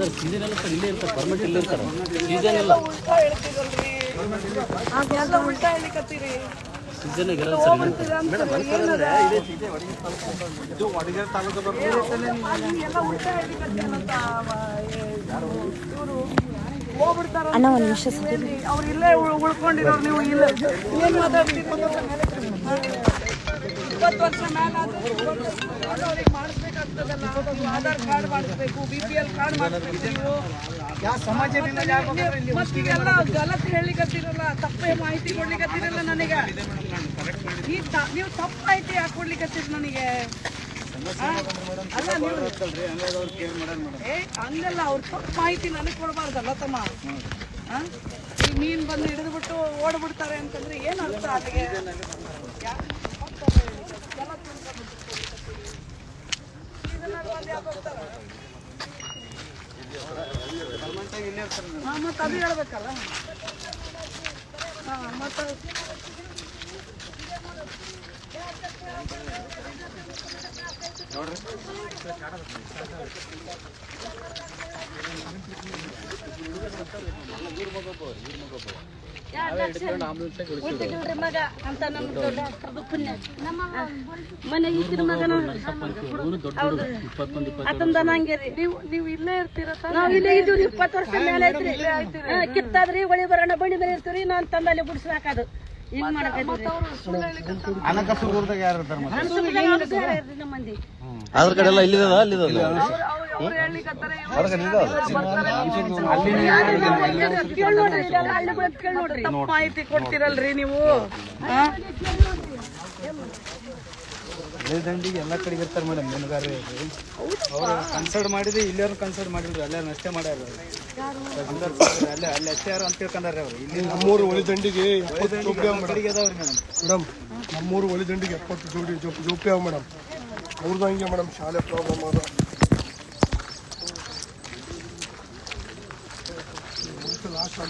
Sir season ಎಲ್ಲ sir ಇಲ್ಲೇ ಇರ್ತಾರೆ ಇಲ್ಲೇ ಇರ್ತಾರೆ. ಸೀಸನ್ ಎಲ್ಲ. ಉಲ್ಟಾ ಹೇಳ್ತಿರಲ್ರಿ ಎಲ್ಲ ಉಲ್ಟಾ ಹೇಳಿಕತ್ತೀರಿ ಸೀಸನ್ ಇರಲ್ಲ ಸರ್ ಎಲ್ಲ ಉಲ್ಟಾ ಇವ್ರು. ಹೋಗ್ಬಿಡ್ತಾರ ಅಣ್ಣ ಒಂದು ನಿಮಿಷ? ಅವ್ರು ಇಲ್ಲೇ ಉಳ್- ಉಳ್ಕೊಂಡಿರೋರು ನೀವು ಇಲ್ಲ. ಏನ್ ಮಾತಾಡ್ತೀರಿ ಇಪ್ಪತ್ತು ವರ್ಷ ಮೇಲೆ ಅವ್ರಿಗೆ ಮಾಡಿಸ್ಬೇಕಾಗ್ತದಲ್ಲ. ಆಧಾರ್ ಕಾರ್ಡ್ ಮಾಡಿಸ್ಬೇಕು ಬಿ ಪಿ ಎಲ್ ಕಾರ್ಡ್ ಮಾಡಿಸ್ಬೇಕು ನೀವು. ಮತ್ತೆ ನೀವೆಲ್ಲ ಗಲತ್ ಹೇಳಿಕತ್ತಿರಲ್ಲ ತಪ್ಪೇ ಮಾಹಿತಿ ಕೊಡ್ಲಿಕ್ಕತ್ತಿರಲ್ಲ ನನಗೆ. ಈ ತ- ನೀವು ತಪ್ಪು ಮಾಹಿತಿ ಯಾಕೆ ಕೊಡ್ಲಿಕ್ಕತ್ತಿರ ನನಗೆ? ಅಲ್ಲ ನೀವು ಏ ಹಂಗಲ್ಲ ಅವ್ರು ತಪ್ಪು ಮಾಹಿತಿ ನನಗೆ ಕೊಡಬಾರ್ದಲ್ಲ ತಮ್ಮ? ಈ ಮೀನ್ ಬಂದು ಹಿಡಿದ್ಬಿಟ್ಟು ಓಡ್ಬಿಡ್ತಾರೆ ಅಂತಂದ್ರೆ ಏನು ಅರ್ಥ ಅಲ್ಲಿಗೆ ಅಲ್ಲಿ ಯಾಕ್ ಹೋಗ್ತಾರೆ? ಹಾ, ಮತ್ತೆ ಅದು ಹೇಳ್ಬೇಕಲ್ಲ ಹಾ ಮತ್ತೆ ಹುಟ್ಟಿದ್ರಿ ಮಗ ಅಂತ ನಮ್ಮ ಡಾಕ್ಟರ್ದು ಪುಣ್ಯ. ಮನೆ ಇದ್ರ ಮಗನ ಊರು ದೊಡ್ಡ ಹುಡುಗ. ಇಪ್ಪತ್ತೊಂದು ಇಪ್ಪತ್ತು ಆತಂದ ನಂಗೆರಿ. ನೀವು ನೀವು ಇಲ್ಲೇ ಇರ್ತೀರ ನಾವ್ ಇಲ್ಲಿ ಇದ್ದೀವಿ. ಇಪ್ಪತ್ತು ವರ್ಷ ಮೇಲೆ ಐತ್ರಿ ಕಿತ್ತಾದ್ರಿ ಒಳಿ ಬರೋಣ ಬಳಿ ಮೇಲೆ ಇರ್ತೀರಿ. ನಾನ್ ತಂದಲ್ಲಿ ಬಿಡಿಸ್ಲಾಕದು ಹಿಂಗ್ ಮಾಡಕೈತ್ರಿ ನಮ್ಮ ಮಂದಿ ಆಧಾರ್ ಕಾರ್ಡ್ ಎಲ್ಲ ಇಲ್ಲಿದ ಅಲ್ಲಿದ ಮಾಹಿತಿ ಕೊಡ್ತೀರಲ್ರಿ ನೀವು. ಹಾ? ದಂಡಿಗೆ ಎಲ್ಲ ಕಡೆಗೆ ಇರ್ತಾರೆ ಮೇಡಮ್ ಮೀನುಗಾರರು ಅವ್ರು ಕನ್ಸರ್ಟ್ ಮಾಡಿದ್ರೆ ಇಲ್ಲಾರು ಕನ್ಸರ್ಟ್ ಮಾಡಿಲ್ರಿ ಅಲ್ಲೇ ಅಷ್ಟೇ ಮಾಡ್ಯಾರ ಅಲ್ಲೇ ಅಲ್ಲಿ ಅಷ್ಟೇ ಯಾರು ಅಂತ ತಿಳ್ಕೊಂಡಾರ ಅವ್ರು. ಇಲ್ಲಿ ನಮ್ಮೂರು ಒಳಿದಂಡಿಗೆ ಎಪ್ಪತ್ತು ಜೋಪಿ ಅವ ಮೇಡಮ್ ಕಡೆಗೆ ಅದಾವ್ರಿ ಮೇಡಮ್. ಮೇಡಮ್ ನಮ್ಮೂರು ಒಳಿದಂಡಿಗೆ ಎಪ್ಪತ್ತು ಜೋಡಿ ಜೋಪಿ ಜೋಪಿ ಅವ ಮೇಡಮ್. ಅವ್ರದ್ದು ಹಂಗೆ ಮೇಡಮ್ ಶಾಲೆ ಪ್ರಾಬ್ಲಮ್ ಅದ. ಲಾಸ್ಟ್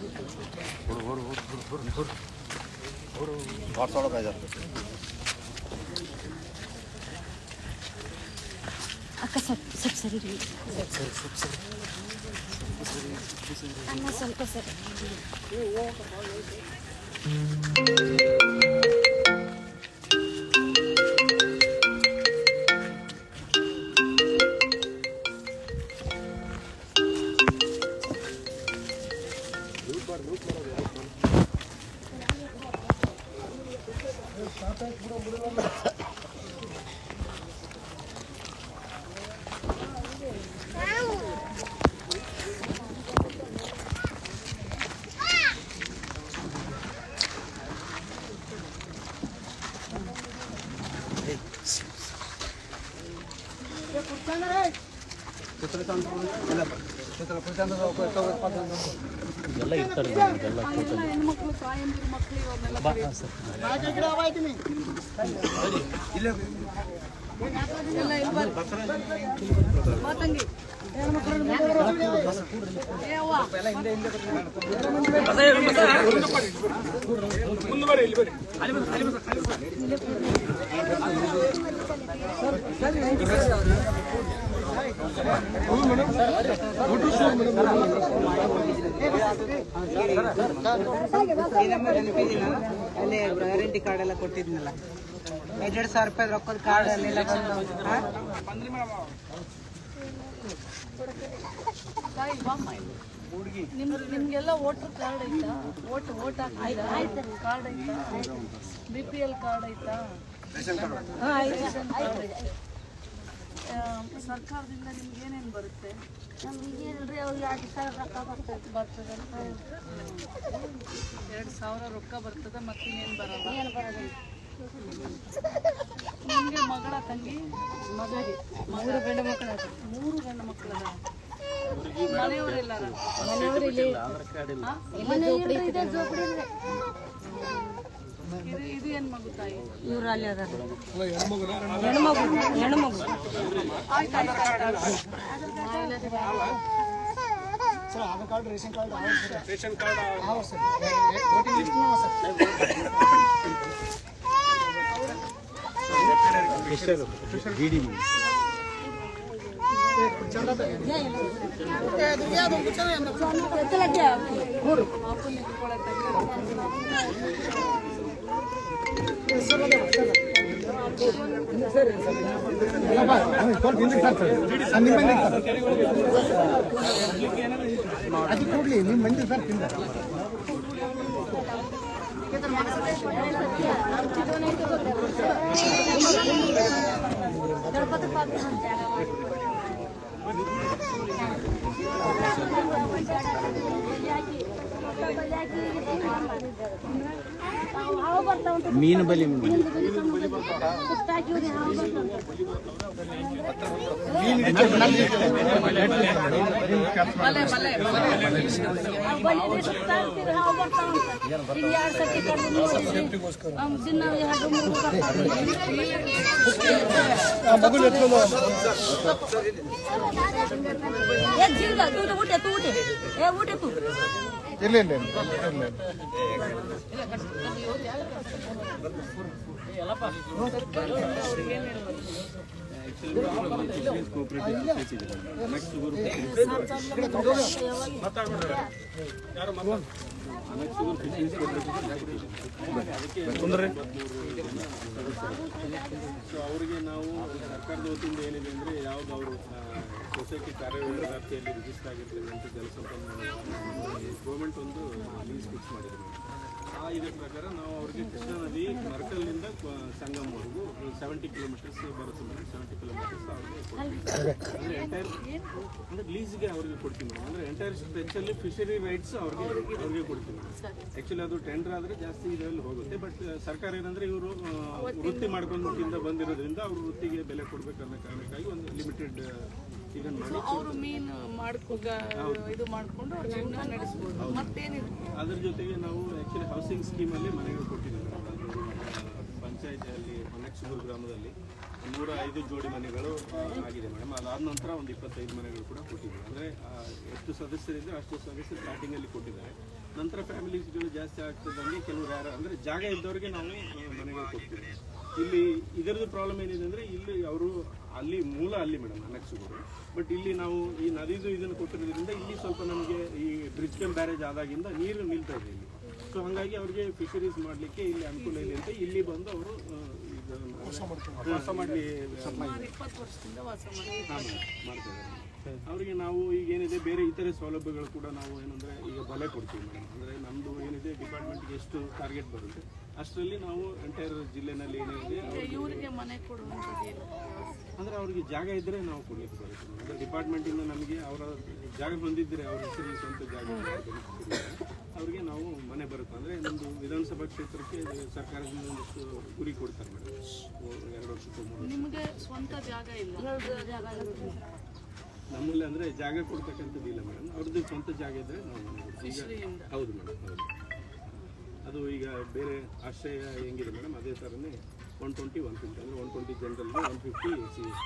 ಅದಾವ ಸ್ಟ್ಯಾಂಡ್ ಎಲ್ಲ ಅಕ್ಕ ಸ್ವಲ್ಪ ಸ್ವಲ್ಪ ಸರಿ ರೀ ಅಣ್ಣ ಸ್ವಲ್ಪ ಸರಿ ಇದೆಲ್ಲ なるほどね。ಇರ್ತಾರೆ ಇದೆಲ್ಲ ಹೆಣ್ಮಕ್ಳು ತಾಯಂದಿರು ಮಕ್ಳು ಇವ್ರನ್ನೆಲ್ಲ ಎಲ್ಲ ಇಲ್ಲಿ ಬರ್ರಿ. ಬಾ ತಂಗಿ. ಏ ಅವ್ವ. ಹೌದು ಮೇಡಮ್ ವಾಟರ್ ಸ್ಟೋರ್ ಮೇಡಮ್ ಅಲ್ಲಿ ಗ್ಯಾರಂಟಿ ಕಾರ್ಡ್ ಎಲ್ಲ ಕೊಟ್ಟಿದ್ನಲ್ಲ ಎರಡೆರಡು ಸಾವಿರ ರೂಪಾಯಿ ರೊಕ್ಕದ ಕಾರ್ಡ್ ಅಲ್ಲೆಲ್ಲ ನಿಮ್ಗೆಲ್ಲ ವೋಟರ್ ಕಾರ್ಡ್ ಐತಾ? ವೋಟ್ ವೋಟ್ ಆಯ್ತಾ ಕಾರ್ಡ್ ಐತಾ. ಬಿ ಪಿ ಎಲ್ ಕಾರ್ಡ್ ಐತಾ ಸರ್ಕಾರದಿಂದ ನಿಮ್ಗೆ ಏನೇನು ಬರುತ್ತೆ? ಬರ್ತದೆ. ಎರಡು ಸಾವಿರ ರೊಕ್ಕ ಬರ್ತದೆ ಮತ್ತಿನ್ನೇನು ಬರಲ್ಲ. ನಿಮಗೆ ಮಗಳ ತಂಗಿ ಮಗಳಿಗೆ ಮೂರು ಗಂಡು ಮಕ್ಕಳು ಮೂರು ಗಂಡು ಮಕ್ಕಳು ಮನೆಯವರೆಲ್ಲ ಮನೆಯವರಿಲ್ಲ ಕಾರ್ಡ್ ಇವ್ರು ಅಲ್ಲಿ ಅದಾರ ಅಲ್ಲ ಹೆಣ್ಮಗುನ ಹೆಣ್ಮಗು ಹೆಣ್ಮಗು ಆಯ್ತು ಆಯ್ತು ಆಯ್ತು sir Aadhaar card ration card ration card ಅದು ಕೊಡ್ಲಿ ನಿಮ್ಮ ಮಂದಿ ಸರ್ ತಿಂದ ಮೀನು ಬಲಿ ಮಲೆ ಮಲೆ ಮಗುನ ಎತ್ಕೊಂಡು ಊಟ ತೂ ಊಟ ಏ ಊಟ ತೂ ಇಲ್ಲ ಇಲ್ಲ ಇಲ್ಲ ಸೊ ಅವರಿಗೆ ನಾವು ಸರ್ಕಾರದ ವತಿಯಿಂದ ಏನಿದೆ ಅಂದರೆ ಯಾವುದು ಅವರು ಸೊಸೈಟಿ ಕಾರ್ಯಗಳ ವ್ಯಾಪ್ತಿಯಲ್ಲಿ ರಿಜಿಸ್ಟರ್ ಆಗಿರ್ತದೆ ಅಂತ ಜಲಸಂಪನ್ಮೂಲ ಗೌರ್ಮೆಂಟ್ ಒಂದು ಲೀಸ್ ಫಿಕ್ಸ್ ಮಾಡಿದೆ ಆ ಇದರ ಪ್ರಕಾರ ನಾವು ಅವ್ರಿಗೆ ಕೃಷ್ಣಾ ನದಿ ಮರಕಲ್ನಿಂದ ಸಂಗಮವರೆಗೂ ಸೆವೆಂಟಿ ಕಿಲೋಮೀಟರ್ಸ್ ಬರುತ್ತೆ ಮೇಡಮ್. ಸೆವೆಂಟಿ ಕಿಲೋಮೀಟರ್ಸ್ ಅವ್ರಿಗೆ ಅಂದರೆ ಎಂಟೈರ್ ಅಂದರೆ ಲೀಸ್ಗೆ ಅವ್ರಿಗೆ ಕೊಡ್ತೀವಿ ಮೇಡಮ್. ಅಂದರೆ ಎಂಟೈರ್ ಸ್ಟ್ರೆಚಲ್ಲಿ ಫಿಶರಿ ರೈಟ್ಸ್ ಅವ್ರಿಗೆ ಅವ್ರಿಗೆ ಕೊಡ್ತೀವಿ. ಆ್ಯಕ್ಚುಲಿ ಅದು ಟೆಂಡರ್ ಆದರೆ ಜಾಸ್ತಿ ಇದರಲ್ಲಿ ಹೋಗುತ್ತೆ. ಬಟ್ ಸರ್ಕಾರ ಏನಂದರೆ ಇವರು ವೃತ್ತಿ ಮಾಡ್ಕೊಂಡು ಬಂದಿರೋದ್ರಿಂದ ಅವರು ವೃತ್ತಿಗೆ ಬೆಲೆ ಕೊಡಬೇಕನ್ನೋ ಕಾರಣಕ್ಕಾಗಿ ಒಂದು ಲಿಮಿಟೆಡ್ ಅವರು ಮೀನು ಮಾಡ್ಕೊಂಡ ಇದು ಮಾಡ್ಕೊಂಡು ಅವ್ರ ಜೀವನ ನಡೆಸ್ಬೋದು. ಮತ್ತೇನಿದೆ ಅದ್ರ ಜೊತೆಗೆ ನಾವು ಆ್ಯಕ್ಚುಲಿ ಹೌಸಿಂಗ್ ಸ್ಕೀಮಲ್ಲಿ ಮನೆಗಳು ಕೊಟ್ಟಿದ್ದೀವಿ. ಪಂಚಾಯತಿಯಲ್ಲಿ ಮನೆಕ್ಷೂರು ಗ್ರಾಮದಲ್ಲಿ ನೂರ ಐದು ಜೋಡಿ ಮನೆಗಳು ಆಗಿದೆ ಮೇಡಮ್. ಅದಾದ ನಂತರ ಒಂದು ಇಪ್ಪತ್ತೈದು ಮನೆಗಳು ಕೂಡ ಕೊಟ್ಟಿದ್ದೀವಿ. ಅಂದರೆ ಎಷ್ಟು ಸದಸ್ಯರಿದ್ದರೆ ಅಷ್ಟು ಸದಸ್ಯರು ಸ್ಟಾರ್ಟಿಂಗಲ್ಲಿ ಕೊಟ್ಟಿದ್ದಾರೆ. ನಂತರ ಫ್ಯಾಮಿಲೀಸ್ಗಳು ಜಾಸ್ತಿ ಆಗ್ತದಂಗೆ ಕೆಲವರು ಯಾರು ಅಂದರೆ ಜಾಗ ಇದ್ದವರಿಗೆ ನಾವು ಮನೆಗಳು ಕೊಡ್ತೀವಿ. ಇಲ್ಲಿ ಇದರದ್ದು ಪ್ರಾಬ್ಲಮ್ ಏನಿದೆ ಅಂದರೆ ಇಲ್ಲಿ ಅವರು ಅಲ್ಲಿ ಮೂಲ ಅಲ್ಲಿ ಮೇಡಮ್ ಅನೆಕ್ಸುಗಳು ಬಟ್ ಇಲ್ಲಿ ನಾವು ಈ ನದಿದು ಇದನ್ನು ಕೊಟ್ಟಿರೋದ್ರಿಂದ ಇಲ್ಲಿ ಸ್ವಲ್ಪ ನಮಗೆ ಈ ಬ್ರಿಡ್ಜ್ ಕ್ಯಾಂಪ್ ಬ್ಯಾರೇಜ್ ಆದಾಗಿಂದ ನೀರು ನಿಲ್ತಾ ಇದೆ ಇಲ್ಲಿ. ಸೊ ಹಾಗಾಗಿ ಅವರಿಗೆ ಫಿಶರೀಸ್ ಮಾಡಲಿಕ್ಕೆ ಇಲ್ಲಿ ಅನುಕೂಲ ಇದೆ ಅಂತ ಇಲ್ಲಿ ಬಂದು ಅವರು ವಾಸ ಮಾಡಿ ಸುಮಾರು ಇಪ್ಪತ್ತು ಅವರಿಗೆ ನಾವು ಈಗ ಏನಿದೆ ಬೇರೆ ಇತರೆ ಸೌಲಭ್ಯಗಳು ಕೂಡ ನಾವು ಏನಂದ್ರೆ ಈಗ ಬಲೆ ಕೊಡ್ತೀವಿ ಮೇಡಮ್. ಅಂದ್ರೆ ನಮ್ದು ಏನಿದೆ ಡಿಪಾರ್ಟ್ಮೆಂಟ್ಗೆ ಎಷ್ಟು ಟಾರ್ಗೆಟ್ ಬರುತ್ತೆ ಅಷ್ಟರಲ್ಲಿ ನಾವು ಎಂಟೈರ್ ಜಿಲ್ಲೆನಲ್ಲಿ ಏನಿದೆ ಅಂದರೆ ಅವ್ರಿಗೆ ಜಾಗ ಇದ್ರೆ ನಾವು ಕೊಡ್ಲಿಕ್ಕೆ ಬರುತ್ತೆ. ಅಂದ್ರೆ ಡಿಪಾರ್ಟ್ಮೆಂಟ್ ಇಂದ ನಮಗೆ ಅವರ ಜಾಗ ಬಂದಿದ್ರೆ ಅವ್ರ ಹೆಸರು ಸ್ವಂತ ಜಾಗ ಅವರಿಗೆ ನಾವು ಮನೆ ಬರುತ್ತೆ. ಅಂದ್ರೆ ನಮ್ಮದು ವಿಧಾನಸಭಾ ಕ್ಷೇತ್ರಕ್ಕೆ ಸರ್ಕಾರದಿಂದ ಒಂದಿಷ್ಟು ಗುರಿ ಕೊಡ್ತಾರೆ ಮೇಡಮ್. ಎರಡು ವರ್ಷಕ್ಕೂ ಮೂರು ವರ್ಷ. ನಿಮಗೆ ಸ್ವಂತ ಜಾಗ ಇಲ್ಲ. ನಮ್ಮಲ್ಲಿ ಅಂದ್ರೆ ಜಾಗ ಕೊಡ್ತಕ್ಕಂಥದ್ದು ಇಲ್ಲ ಮೇಡಮ್. ಅವ್ರದ್ದು ಸ್ವಂತ ಜಾಗ ಇದ್ರೆ ನಾವು ಈಗ ಹೌದು ಮೇಡಮ್ ಹೌದು. ಅದು ಈಗ ಬೇರೆ ಆಶ್ರಯ ಹೆಂಗಿದೆ ಮೇಡಮ್ ಅದೇ ಥರನೇ ಒನ್ ಟ್ವೆಂಟಿ ಒನ್ ಫಿಫ್ಟಿ ಅಂದರೆ one twenty ಜನರಲ್ಗೆ one fifty C S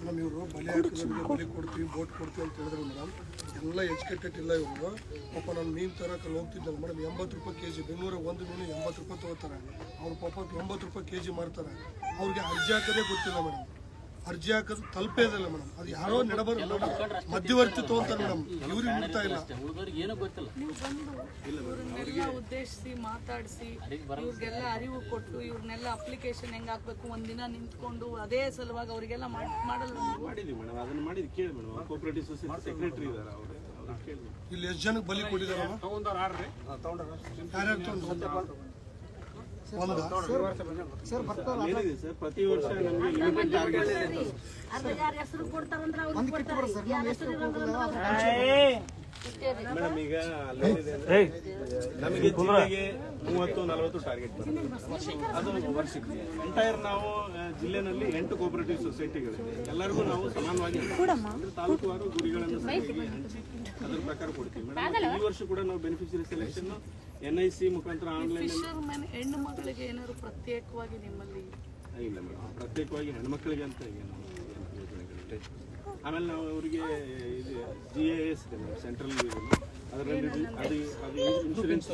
madam ಇವರು ಬಲಿ ಹಾಕಿದ್ರೆ ಬಲಿ ಕೊಡ್ತೀವಿ ಬೋಟ್ ಕೊಡ್ತೀವಿ ಅಂತ ಹೇಳಿದ್ರು ಮೇಡಮ್. ಎಲ್ಲ ಎಜುಕೇಟೆಡ್ ಇಲ್ಲ ಇವರು. ಪಾಪ ನಮ್ಮ ಮೀನು ತರಕ್ಕೆ ಅಲ್ಲಿ ಹೋಗ್ತಿದ್ದಲ್ಲ ಮೇಡಮ್ ಎಂಬತ್ತು ರೂಪಾಯಿ ಕೆ ಜಿ ಬೆಂಗಳೂರಿಗೆ ಒಂದು ಮೀನು ಎಂಬತ್ತು ರೂಪಾಯಿ ತೊಗೋತಾರೆ. ಅವ್ರ ಪಾಪ ಎಂಬತ್ತು ರೂಪಾಯಿ ಕೆ ಜಿ ಮಾಡ್ತಾರೆ ಅವ್ರಿಗೆ ಅರ್ಜಿ ಹಾಕೋದೇ ಗೊತ್ತಿಲ್ಲ ಮೇಡಮ್. ಅರ್ಜಿ ಹಾಕೋದು ತಲುಪೇ ಇಲ್ಲ ಮೇಡಮ್. ಅದು ಯಾರೋ ನಡಬರ್ ಮಧ್ಯವರ್ತಿ ತಗೊಂತಾರೆ ಮೇಡಮ್. ಇವ್ರಿಗೆ ಮುಟ್ತಾ ಇಲ್ಲ. ನೀವು ಬಂದು ಇವ್ರನ್ನೆಲ್ಲ ಉದ್ದೇಶಿಸಿ ಮಾತಾಡಿಸಿ ಇವ್ರಿಗೆಲ್ಲ ಅರಿವು ಕೊಟ್ಟು ಇವ್ರನ್ನೆಲ್ಲ ಅಪ್ಲಿಕೇಶನ್ ಹೆಂಗ್ ಹಾಕ್ಬೇಕು ಒಂದಿನ ನಿಂತ್ಕೊಂಡು ಅದೇ ಸಲುವಾಗಿ ಅವರಿಗೆಲ್ಲ ಮಾಡಲ್ಲ ಮಾಡಿದ್ವಿ ಮೇಡಮ್. ಅದನ್ನ ಮಾಡಿದ್ ಕೇಳಿ ಮೇಡಮ್. ಕೋಪರೇಟಿವ್ ಸೊಸೈಟಿ ಸೆಕ್ರೆಟರಿ ಇದಾರೆ ಅವರು. ಕೇಳಿ ಇಲ್ಲಿ ಎಷ್ಟು ಜನಕ್ಕೆ ಬಲಿ ಯಾರ್ಯಾರು ತಗೊಂಡ್ರು? ಒಂದ ಸರ್ ಪ್ರತಿ ವರ್ಷ ನಮಗೆ ಲಿಮಿಟೆಡ್ ಟಾರ್ಗೆಟ್ ಯಾರ ಹೆಸರು ಕೊಡ್ತಾರಂದ್ರೆ ಅವ್ರಿಗೆ ಕೊಡ್ತಾರೆ. ಯಾರ ಮೇಡಮ್ ಈಗ ನಮಗೆ ಜಿಲ್ಲೆಗೆ ಮೂವತ್ತು ನಲವತ್ತು ಟಾರ್ಗೆಟ್ ಬರುತ್ತೆ. ಅದು ವರ್ಷಕ್ಕೆ ಎಂಟೈರ್ ನಾವು ಜಿಲ್ಲೆನಲ್ಲಿ ಎಂಟು ಕೋಪರೇಟಿವ್ ಸೊಸೈಟಿಗಳಿದೆ ಎಲ್ಲರಿಗೂ ನಾವು ಸಮಾನವಾಗಿ ತಾಲೂಕುವಾರು ಗುರಿಗಳನ್ನು ಹಂಚಿ ಅದ್ರ ಪ್ರಕಾರ ಕೊಡ್ತೀವಿ. ಮೇಡಮ್ ಈ ವರ್ಷ ಕೂಡ ನಾವು beneficiary selection N I C ಮುಖಾಂತರ ಆನ್ಲೈನ್ ಫಿಶರ್ ಮ್ಯಾನ್ ಹೆಣ್ಣು ಮಕ್ಕಳಿಗೆ ಏನಾದ್ರು ಪ್ರತ್ಯೇಕವಾಗಿ ನಿಮ್ಮಲ್ಲಿ ಇಲ್ಲ ಮೇಡಮ್ ಪ್ರತ್ಯೇಕವಾಗಿ ಹೆಣ್ಮಕ್ಳಿಗೆ ಅಂತ ಏನು ಯೋಜನೆಗಳಿದೆ? ಆಮೇಲೆ ನಾವು ಅವರಿಗೆ ಇದು ಜಿ ಎ ಎಸ್ ಇದೆ ಮೇಡಮ್ ಸೆಂಟ್ರಲ್ ಅದರಲ್ಲಿ ಅದು ಅದು ಇನ್ಶೂರೆನ್ಸ್